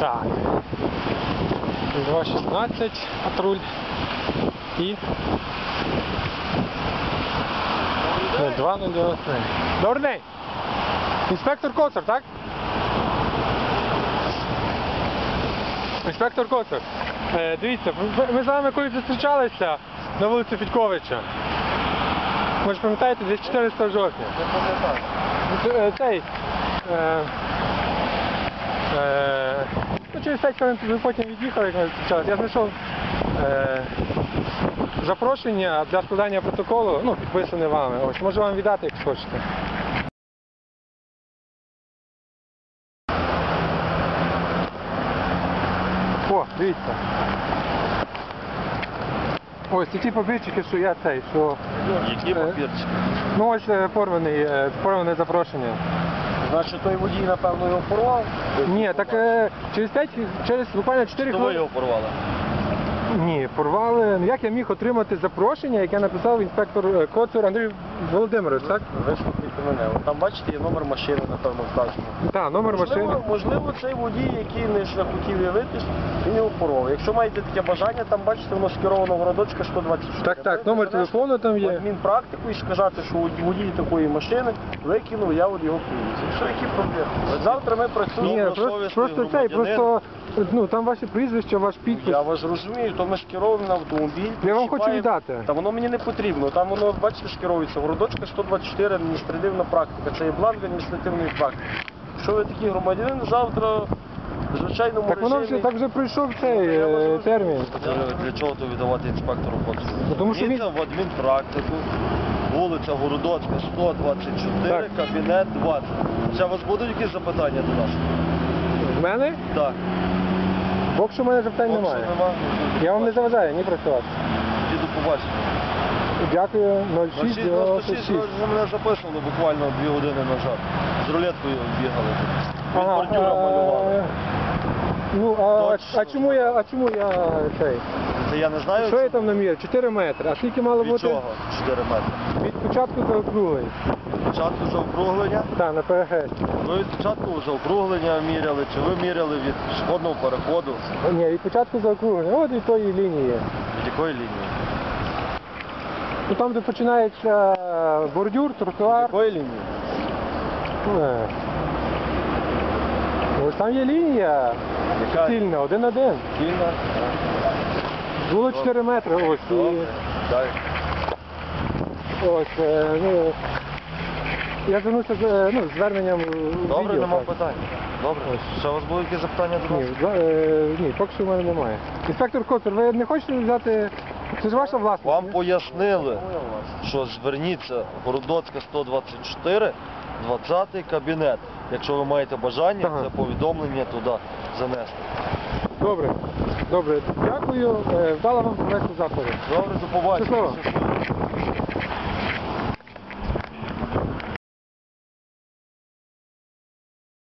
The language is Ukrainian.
Так. 2.16 патруль. І 2.09. Добрий день. Інспектор Коцар, так? Інспектор Коцар. Е, дивіться, ми- з вами колись зустрічалися на вулиці Фідьковича. Ви ж пам'ятаєте, десь 14 жовтня. Е, Цей. Е, е, ну, через 5 хвилин ви потім від'їхали, як ми зустрічалися. Я знайшов е, запрошення для складання протоколу, ну, підписане вами. Ось, можу вам віддати, як хочете. О, дивіться. Ось ці папірчики, що я цей, що. Які Е, папірчики? Ну ось е, порваний, е, порване запрошення. Значить, той водій, напевно, його порвав? Ні, так е, через 5, через буквально 4 То ви хвилини. його порвали? Ні, порвали. Ну як я міг отримати запрошення, яке написав інспектор е, Коцур Андрій Володимирович, так? Вислухайте мене. От Там, бачите, є номер машини, напевно, вказано. Так, номер машини. Можливо, можливо, цей водій, який не хотів явитись, він його порвав. Якщо маєте таке бажання, там бачите, воно скеровано в городочка 124. Так, так, номер телефону там є. Адмінпрактику і сказати, що водій такої машини викинув, я от його привіз. Що які проблеми? Завтра ми працюємо. Ні, просто, добросовісний просто цей, просто ну там ваше прізвище, ваш підпис. Я вас розумію, то ми скеровуємо на автомобіль. Я вам хочу віддати. Та воно мені не потрібно. Там воно, бачите, скеровується. Городочка 124, адміністративна практика. Це є бланк адміністративної практики. Що ви такий громадянин, завтра в звичайному Так воно вже так вже пройшов цей Я вас е, розумію. термін. Для чого то віддавати інспектору ходу? Ну, тому що він- в адмінпрактику, вулиця Городоцька, 124, Так. кабінет 20. Ще у вас будуть якісь запитання до нас? В мене? Так. Поки що в мене запитань Поки немає. нема. Я вам не заважаю, ні працювати. Діду побачення. Дякую, 06 6 96. мене записано буквально дві години назад. З рулеткою бігали. Від Ага, бордюра малювали. е, Ну, а, Точно. а чому я, а чому я цей? Це я не знаю. Що я там наміряв? 4 метри. А скільки мало Від бути? чого? 4 метри. Від початку заокруглень. Від початку заокруглення. Так, на перехресті. Ну від початку заокруглення міряли, чи ви міряли від пішохідного переходу. Ні, від початку заокруглення. От від тої лінії. Від якої лінії? Ну там, де починається бордюр, Від тротуар. якої лінії? Е. Там є лінія Яка? цільна, один-один. Кільна. Було 4 метри. Ось. І, Добре. Далі. ось е, ну, я звернувся з е, ну, зверненням у Добре, відео, нема так. питань. Добре. Ще у вас будуть якісь запитання до Ні, нас? за- е, ні, поки що в мене немає. Інспектор Коцер, ви не хочете взяти. Це ж ваша власність? Вам ні? пояснили, що зверніться Городоцька 124, 20 кабінет. Якщо ви маєте бажання, Ага. це повідомлення туди занести. Добре, добре, дякую. Е, Вдала вам провести заходи. Добре, до побачення. Щасливо.